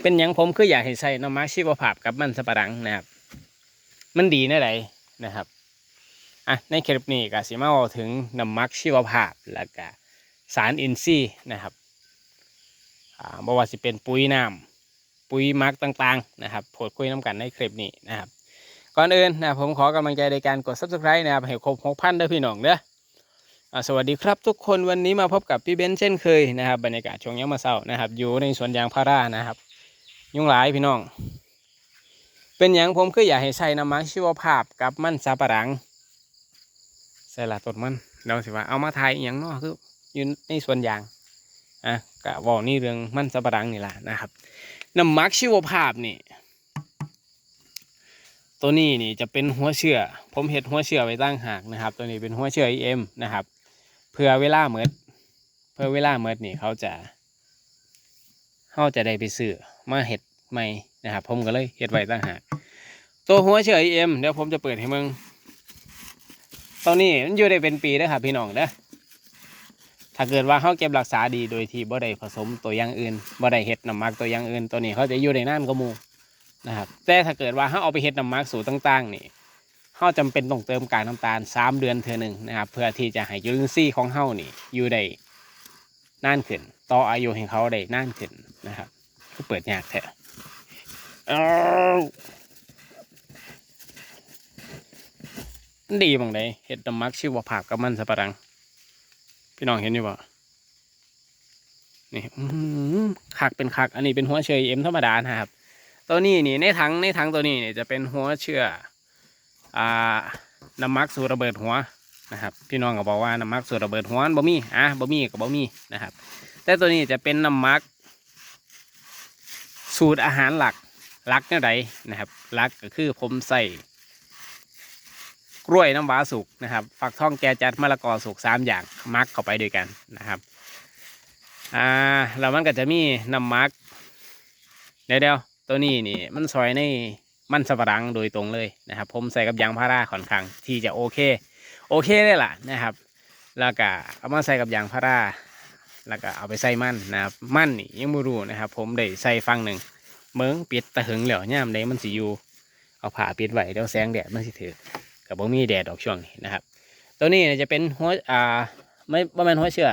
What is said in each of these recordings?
เป็นหยังผมคืออยากให้ใส่น้ำมักชีวภาพกับมันสปะหลังนะครับ มันดีในไหนนะครับอะในคลิปนี้ก็สิมาเอาถึงน้ำมักชีวภาพแล้วก็สารอินทรีย์นะครับอ่าบ่ว่าสิเป็นปุ๋ยน้ำปุ๋ยมักต่างๆนะครับโพดคุยน้ำกันในคลิปนี้นะครับ ก่อนอื่นนะผมขอกำลังใจในการกด subscribe นะครับให้ครบ6,000เด้อพี่น้องเด้อสวัสดีครับทุกคนวันนี้มาพบกับพี่เบนซ์เช่นเคยนะครับบรรยากาศช่วงยามมาเช้านะครับ อยู่ในสวนยางพารานะครับ ยุ่งหลายพี่น้อง เป็นอย่างผมคืออยากให้ใส่น้ำมันชีวภาพกับมันสับปะหลัง ใส่ละต้นมันเราสิว่าเอามาทายอย่างนาะคืออยู่ในส่วนยางอะกะบอนี่เรื่องมันสับปะหลังนี่แหละนะครับน้ำมักชีวภาพนี่ตัวนี้นี่จะเป็นหัวเชื่อ ผมเห็ดหัวเชื่อไว้ตั้งหากนะครับ ตัวนี้เป็นหัวเชื่อ EM นะครับ เพื่อเวลาเมิดเพื่อเวลาเมิดนี่เขาจะ เขาจะได้ไปซื้อมาเห็ดใหม่นะครับ ผมก็เลยเห็ดไว้ตั้งหากตัวหัวเชื่อ EM เดี๋ยวผมจะเปิดให้มึงตัวนี้มันอยู่ได้เป็นปีนะครับพี่น้องเด้อถ้าเกิดว่าเขาเก็บรักษาดีโดยที่บ่ได้ผสมตัวอย่างอื่นบ่ได้เห็ดน้ำมักตัวอย่างอื่น ตัวนี้เขาจะอยู่ได้นานกว่ามูนะครับแต่ถ้าเกิดว่าเขาเอาไปเฮ็ดน้ำมักสูตรต่างๆนี่เขาจำเป็นต้องเติมกากน้ำตาลสามเดือนเทื่อหนึ่งนะครับ เพื่อที่จะให้จุลินทรีย์ของเขานี่อยู่ได้นานขึ้น ต่ออายุให้เขาได้นานขึ้นนะครับก็เปิดยากแท้อ้าวมันดีบางไดเห็ดน้ำมักชื่อว่าผักกับมันสับปะรัง พี่น้องเห็นอยู่บ่นี่คักเป็นคัก อันนี้เป็นหัวเชยเอ็มธรรมดานะครับ ตัวนี้นี่ในถังในถังตัวนี้นี่จะเป็นหัวเชื่ออ่าน้ำมักสูระเบิดหัวนะครับ พี่น้องก็บอกว่าน้ำมักสูระเบิดหัวบ่มีอะบ่มีกับบ่มีนะครับ แต่ตัวนี้จะเป็นน้ำมัก สูตรอาหารหลักหลักเนี่ยใดนะครับหลักก็คือผมใส่กล้วยน้ำว้าสุกนะครับ ฝักทองแกจัดมะละกอสุกสามอย่างมักเข้าไปด้วยกันนะครับอ่าแล้วมันก็จะมีน้ำมักเดี๋ยวเดี๋ยวตัวนี้นี่มันซอยในมันสับปะหลังโดยตรงเลยนะครับ ผมใส่กับยางพาราค่อนข้างที่จะโอเค โอเคเลยล่ะนะครับ แล้วก็เอามาใส่กับยางพารา แล้วก็เอาไปใส่มันนะครับมันนี่ยังไม่รู้นะครับ ผมได้ใส่ฟังหนึ่งเมืองปิดตะหึงเหลียวย่ามใดมันสิอยู่เอาผ้าปิดไว้เดี๋ยวแสงแดดมันสิถือกับบ่มีแดดออกช่วงนี้นะครับ ตัวนี้จะเป็นหัวอ่าไม่ประมาณหัวเชื่อ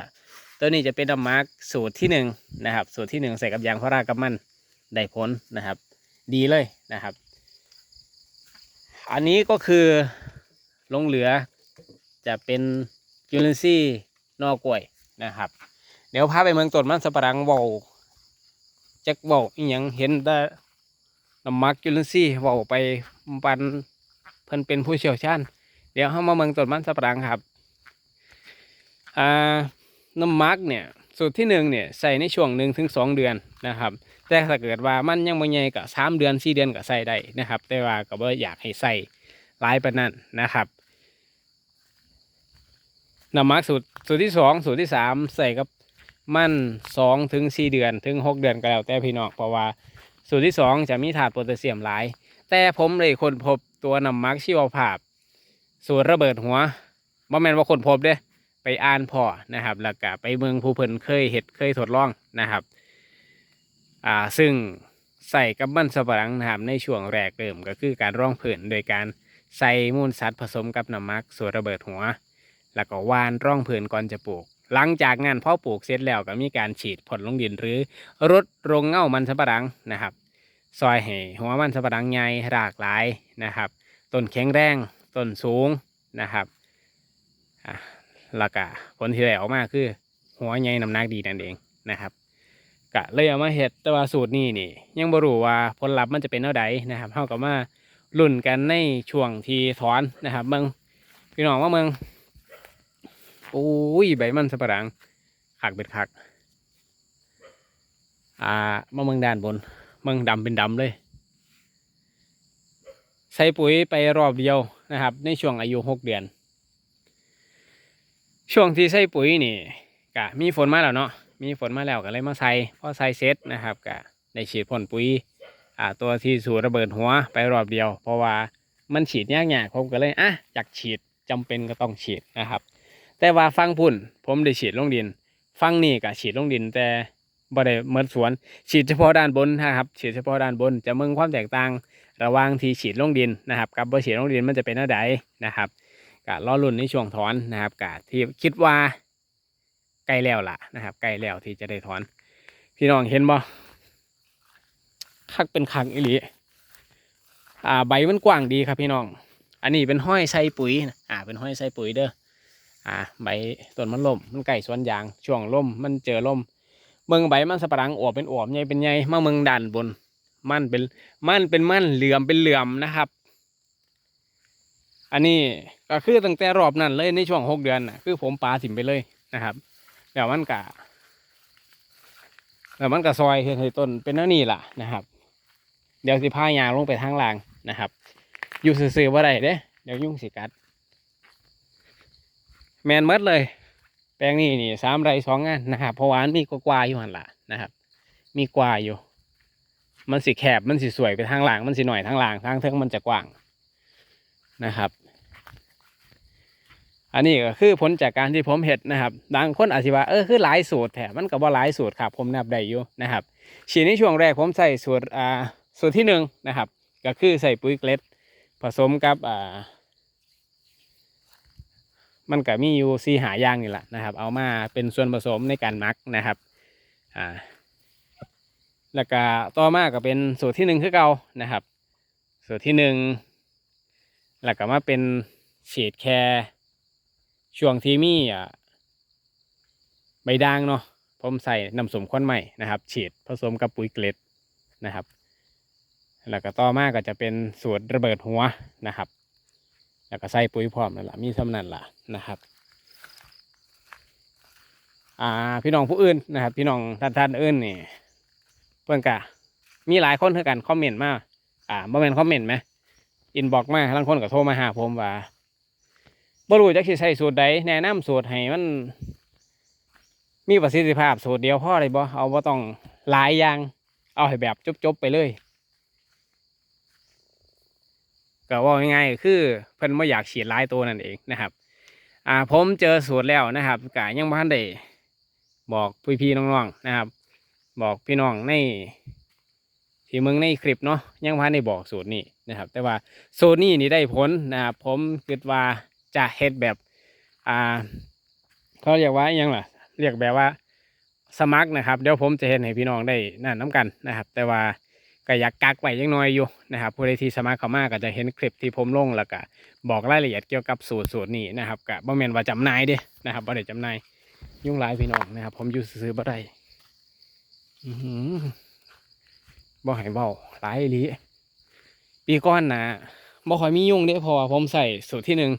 ตัวนี้จะเป็นน้ำมาร์กสูตรที่หนึ่งนะครับ สูตรที่หนึ่งใส่กับยางพารากับมันได้ผลนะครับ ดีเลยนะครับ อันนี้ก็คือลงเหลือจะเป็นจุลินทรีย์นอกล้วยนะครับ เดี๋ยวพาไปเมืองต้นมันสปะหลังเบาจักเบาอีหยังเห็นแต่น้ำมักจุลินทรีย์เบาไปปันเพิ่นเป็นผู้เชี่ยวชาญเดี๋ยวเข้ามาเมืองต้นมันสปะหลังครับอ่าน้ำมักเนี่ยสูตรที่หนึ่งเนี่ยใส่ในช่วงหนึ่งถึงสองเดือนนะครับ แต่ถ้าเกิดว่ามันยังบ่ใหญ่ก็สามเดือนสี่เดือนก็ใส่ได้นะครับ แต่ว่าก็บ่อยากให้ใส่หลายปานนั้นนะครับน้ำมักสูตรสูตรที่สองสูตรที่สามใส่กับ มันสองถึงสี่เดือนถึงหกเดือนก็แล้วแต่พี่น้องเพราะว่าสูตรที่สองจะมีถาดโพแทสเซียมหลาย แต่ผมเลยคนพบตัวน้ำมักชีวภาพ สูตรระเบิดหัวบ่แมนว่าคนพบเด้ไปอ่านพอนะครับ แล้วก็ไปเมืองผู้เพิ่นเคยเห็ดเคยทดลองนะครับอ่าซึ่งใส่กับมันสปะหลังนะครับในช่วงแรกเริ่มก็คือการร่องผืนโดยการใส่มูลสัตว์ผสมกับน้ำมักส่วนระเบิดหัว แล้วก็วานร่องผืนก่อนจะปลูก หลังจากงานเพาะปลูกเสร็จแล้วก็มีการฉีดผลลงดินหรือรดโรงเง่ามันสับปะหลังนะครับซอยให้หัวมันสับปะหลังใหญ่รากหลายนะครับต้นแข็งแรงต้นสูงนะครับแล้วก็ผลที่ได้ออกมาคือ หัวใหญ่น้ำหนักดีนั่นเองนะครับกะเลยเอามาเห็ดแต่ว่าสูตรนี้นี่ ยังบ่รู้ว่าผลลัพธ์มันจะเป็นเท่าใดนะครับเท่ากับมาลุ่นกันในช่วงที่ถอนนะครับเมืองพี่น้องว่าเมือง โอ้ยใบมันสับปะหลังขักเป็นขัก อ่ามาเมืองด้านบนเมืองดำเป็นดำเลย ใส่ปุ๋ยไปรอบเดียวนะครับ ในช่วงอายุหกเดือน ช่วงที่ใส่ปุ๋ยนี่กะมีฝนมาแล้วเนาะมีฝนมาแล้วก็เลยมาใส่พอใส่เสร็จนะครับกะได้ฉีดพ่นปุ๋ยอ่าตัวที่สูระเบิดหัวไปรอบเดียว เพราะว่ามันฉีดยากยากผมก็เลยอะอยากฉีดจำเป็นก็ต้องฉีดนะครับ แต่ว่าฟังพุ่น ผมได้ฉีดลงดิน ฟังนี่กะฉีดลงดิน แต่บ่ได้เมือสวน ฉีดเฉพาะด้านบนนะครับ ฉีดเฉพาะด้านบน จะมึงความแตกต่าง ระหว่างที่ฉีดลงดินนะครับ กับบ่ฉีดลงดินมันจะเป็นอะไรนะครับกะรอรุ่นในช่วงถอนนะครับกะที่คิดว่าใกล้แล้วล่ะนะครับใกล้แล้วที่จะได้ถอน พี่น้องเห็นบ่คักเป็นคักอีหลีอ่าใบมันกว้างดีครับพี่น้อง อันนี้เป็นห้อยใส่ปุ๋ยอ่าเป็นห้อยใส่ปุ๋ยเด้อ อ่าใบต้นมันล่มมันใกล้สวนยาง ช่วงล่มมันเจอล่มเมืองใบมันสปะรังอวบเป็นอวบใหญ่เป็นใหญ่มาเมืองดันบน มันเป็นมันเป็นมันเหลื่อมเป็นเหลื่อมนะครับ อันนี้ก็คือตั้งแต่รอบนั้นเลยในช่วงหกเดือนน่ะคือผมปลาถิ่มไปเลยนะครับเดี๋ยวมันกะแล้วมันกะซอยเฮ็ดให้ต้นเป็นนั่นนี่ล่ะนะครับ เดี๋ยวสิพายางลงไปทางล่างนะครับ อยู่ซื่อๆว่าได้เด้เดี๋ยวยุ่งสิกัด แมนเมดเลย แปลงนี้นี่สามไรสองงานนะครับเพราะว่ามันมีกว่าอยู่หันละนะครับ มีกว่าอยู่ มันสิแคบมันสิสวยไปทางหลังมันสิหน่อยทางหลังทางเทิงมันจะกว้างนะครับ อันนี้ก็คือผลจากการที่ผมเห็ดนะครับบางคนอาจจะว่าเออคือหลายสูตรแถมมันก็บ่หลายสูตรครับผมนับได้อยู่นะครับฉีดในช่วงแรกผมใส่สูตรอ่าสูตรที่หนึ่งนะครับ ก็คือใส่ปุ๋ยเกล็ดผสมกับอ่า มันก็มีอยู่สี่หาย่างนี่แหละนะครับ เอามาเป็นส่วนผสมในการมักนะครับอ่าแล้วก็ต่อมาก็เป็นสูตรที่หนึ่งคือเก่านะครับ สูตรที่หนึ่งแล้วก็มาเป็นฉีดแค่ช่วงที่มีอ่าใบด่างเนาะผมใส่น้ำสมข้นใหม่นะครับ ฉีดผสมกับปุ๋ยเกล็ดนะครับ แล้วก็ต่อมาก็จะเป็นสูตรระเบิดหัวนะครับ แล้วก็ใส่ปุ๋ยพร้อมนั่นแหละมีสำนันล่ะนะครับอ่าพี่น้องผู้อื่นนะครับ พี่น้องท่านท่านอื่นนี่เพื่อนกะมีหลายคนเท่ากันคอมเมนต์มาอ่าบ่แม่นคอมเมนต์ไหมอินบอกมาบางคนก็โทรมาหาผมว่าบ่รู้จักสิใช้สูตรใดแนะนำสูตรให้มัน มีประสิทธิภาพสูตรเดียวพ่อเลยบ่เอาบ่ต้องหลายอย่าง เอาให้แบบจบๆไปเลย ก็ว่าง่ายๆคือเพิ่นไม่อยากฉีดหลายตัวนั่นเองนะครับอ่าผมเจอสูตรแล้วนะครับกะยังบ่ทันได้บอกพี่ๆน้องๆนะครับ บอกพี่น้องในที่มืองในคลิปเนาะยังบ่ทันได้บอกสูตรนี้นะครับ แต่ว่าสูตรนี้นี่ได้ผลนะครับผมคิดว่าจะเฮ็ดแบบอ่าเขาเรียกว่าอหยังล่ะเรียกแบบว่าสมัครนะครับ เดี๋ยวผมจะเห็นให้พี่น้องได้นั่นน้กันนะครับ แต่ว่า ก็อยากกักไว้ยังน้อยอยู่นะครับผู้ใดที่สมัครเข้ามาก็จะเห็นคลิปที่ผมลงแล้วก็บอกรายละเอียดเกี่ยวกับสูตรสูตรนี้นะครับกับบ่แม่นว่าจำนายเด้นะครับบ่ได้จำนายยุ่งหลายพี่น้องนะครับ ผมอยู่ซื้อบ่ได้อื้อหือบ่ให้เว้าหลายลีปีก่อนนะบ่ค่อยมียุ่งเด้เพราะว่าผมใส่สูตรที่หนึ่ง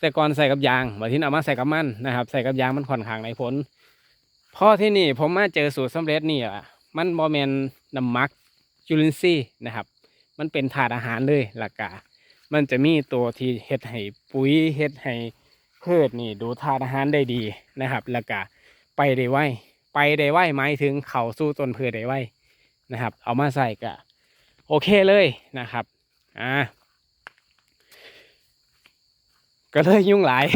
แต่ก่อนใส่กับยางบัดทีนี้เอามาใส่กับมันนะครับ ใส่กับยางมันค่อนข้างในผลพอที่นี่ผมมาเจอสูตรสำเร็จนี่อะมันบ่แมนน้ำมัก จุลินทรีย์นะครับ มันเป็นถาดอาหารเลยหลักกะมันจะมีตัวที่เฮ็ดให้ปุ๋ยเฮ็ดให้พืชนี่ดูธาตุอาหารได้ดีนะครับ แล้วก็ไปได้ไวไปได้ไวหมายถึงเขาสู่ต้นพืชได้ไวนะครับ เอามาใส่ก็โอเคเลยนะครับอ่าก็เลยยุ่งหลาย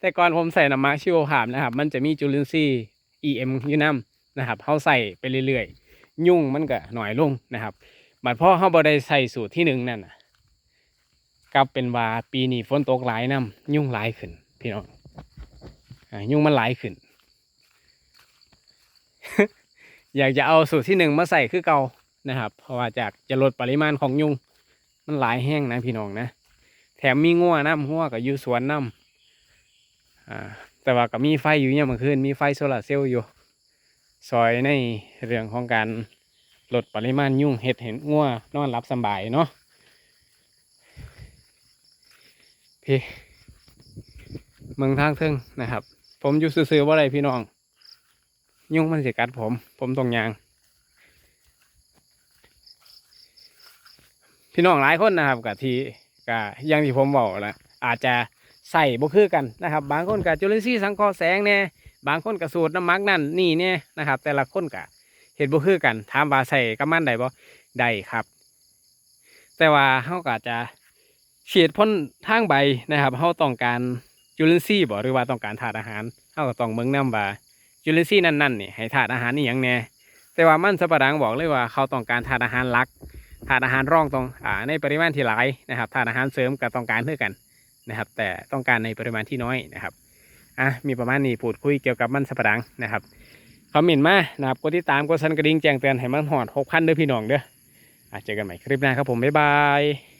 แต่ก่อนผมใส่น้ำมาชิวผามนะครับ มันจะมีจุลินทรีย์ EM อยู่น้ำนะครับเขาใส่ไปเรื่อยๆ ยุ่งมันก็หน่อยลงนะครับบัดพ่อเขาบ่ได้ใส่สูตรที่หนึ่งนั่นนะกลับเป็นว่าปีนี้ฝนตกหลายน้ำยุ่งหลายขึ้น พี่น้องยุ่งมันหลายขึ้น อยากจะเอาสูตรที่หนึ่งมาใส่คือเก่านะครับ เพราะว่าจากจะลดปริมาณของยุงมันหลายแห้งนะพี่น้องนะแถมมีงัวน้ำหัวกับยูสวนน้ำแต่ว่าก็มีไฟอยู่เนี่ยามมื่อคืนมีไฟโซลาร์เซลล์อยู่ ซอยในเรื่องของการลดปริมาณยุ่งเห็ดเห็นง่วนอนรับสบายเนาะพี่เมืองทางเทิงนะครับ ผมอยู่ซื่อๆว่าอะไรพี่น้อง ยุ่งมันเสิกัดผม ผมตรงยาง พี่น้องหลายคนนะครับกับที่กับอย่างที่ผมบอกแหละอาจจะใส่บ่คือกันนะครับ บางคนกับจุลินทรีย์สังเคราะห์แสงเนี่ย บางคนกับสูตรน้ำมักนั่นนี่เนี่ยนะครับ แต่ละคนกับเห็ดบ่คือกันถามว่าใส่กับมันได้บ่ได้ครับ แต่ว่าเขาก็จจะฉีดพ่นทางใบนะครับเขาต้องการจุลินทรีย์บ่หรือว่าต้องการธาตุอาหารเขาก็ต้องเมืองน้ำว่าจุลินทรีย์นั่นๆนี่ให้ธาตุอาหารนี่อย่างแน่แต่ว่ามันสัปะหลังบอกเลยว่าเขาต้องการธาตุอาหารหลักธาตุอาหารร่องตรงอ่าในปริมาณที่หลายนะครับธาตุอาหารเสริมก็ต้องการเท่ากันนะครับ แต่ต้องการในปริมาณที่น้อยนะครับ อะมีประมาณนี้พูดคุยเกี่ยวกับมันสัปรังนะครับคอมเมนต์มานะครับกดติดตามกดสั่นกระดิ่งแจ้งเตือนให้มันหอดหกพันเด้อพี่น้องเด้ออะเจอกันใหม่คลิปหน้าครับผมบ๊ายบาย